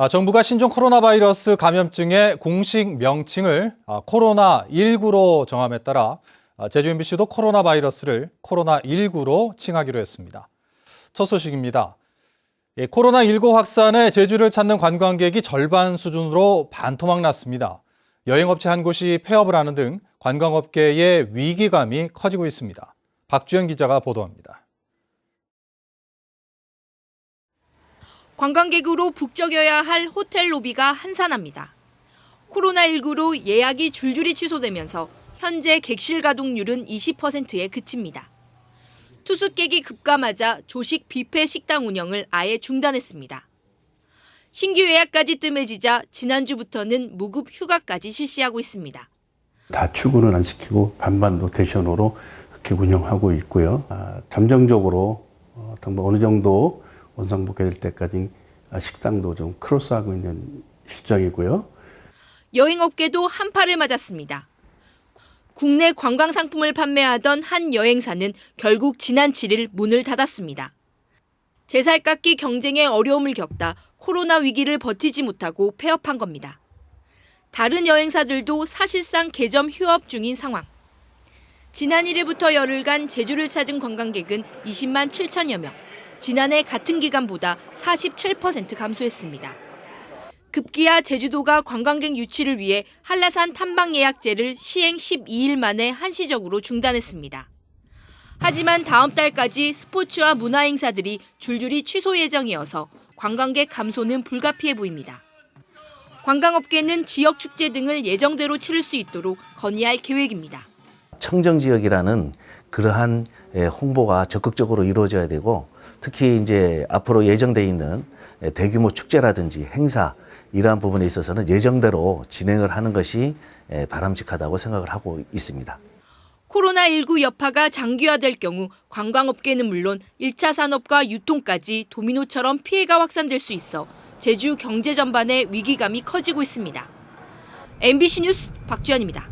아, 정부가 신종 코로나 바이러스 감염증의 공식 명칭을 아, 코로나19로 정함에 따라 아, 제주 MBC도 코로나 바이러스를 코로나19로 칭하기로 했습니다. 첫 소식입니다. 예, 코로나19 확산에 제주를 찾는 관광객이 절반 수준으로 반토막 났습니다. 여행업체 한 곳이 폐업을 하는 등 관광업계의 위기감이 커지고 있습니다. 박주영 기자가 보도합니다. 관광객으로 북적여야 할 호텔 로비가 한산합니다. 코로나19로 예약이 줄줄이 취소되면서 현재 객실 가동률은 20%에 그칩니다. 투숙객이 급감하자 조식 뷔페 식당 운영을 아예 중단했습니다. 신규 예약까지 뜸해지자 지난주부터는 무급 휴가까지 실시하고 있습니다. 다 출근을 안 시키고 반반 로테이션으로 그렇게 운영하고 있고요. 아, 잠정적으로 어, 정말 어느 정도 원상복귀 될 때까지 아, 식당도 좀 크로스하고 있는 실정이고요. 여행업계도 한파를 맞았습니다. 국내 관광 상품을 판매하던 한 여행사는 결국 지난 7일 문을 닫았습니다. 제살깎기 경쟁에 어려움을 겪다 코로나 위기를 버티지 못하고 폐업한 겁니다. 다른 여행사들도 사실상 개점 휴업 중인 상황. 지난 1일부터 열흘간 제주를 찾은 관광객은 20만 7천여 명. 지난해 같은 기간보다 47% 감소했습니다. 급기야 제주도가 관광객 유치를 위해 한라산 탐방 예약제를 시행 12일 만에 한시적으로 중단했습니다. 하지만 다음 달까지 스포츠와 문화 행사들이 줄줄이 취소 예정이어서 관광객 감소는 불가피해 보입니다. 관광업계는 지역 축제 등을 예정대로 치를 수 있도록 건의할 계획입니다. 청정 지역이라는 그러한 예, 홍보가 적극적으로 이루어져야 되고 특히 이제 앞으로 예정돼 있는 예, 대규모 축제라든지 행사 이러한 부분에 있어서는 예정대로 진행을 하는 것이 예, 바람직하다고 생각을 하고 있습니다. 코로나19 여파가 장기화될 경우 관광업계는 물론 1차 산업과 유통까지 도미노처럼 피해가 확산될 수 있어 제주 경제 전반의 위기감이 커지고 있습니다. MBC 뉴스 박주연입니다.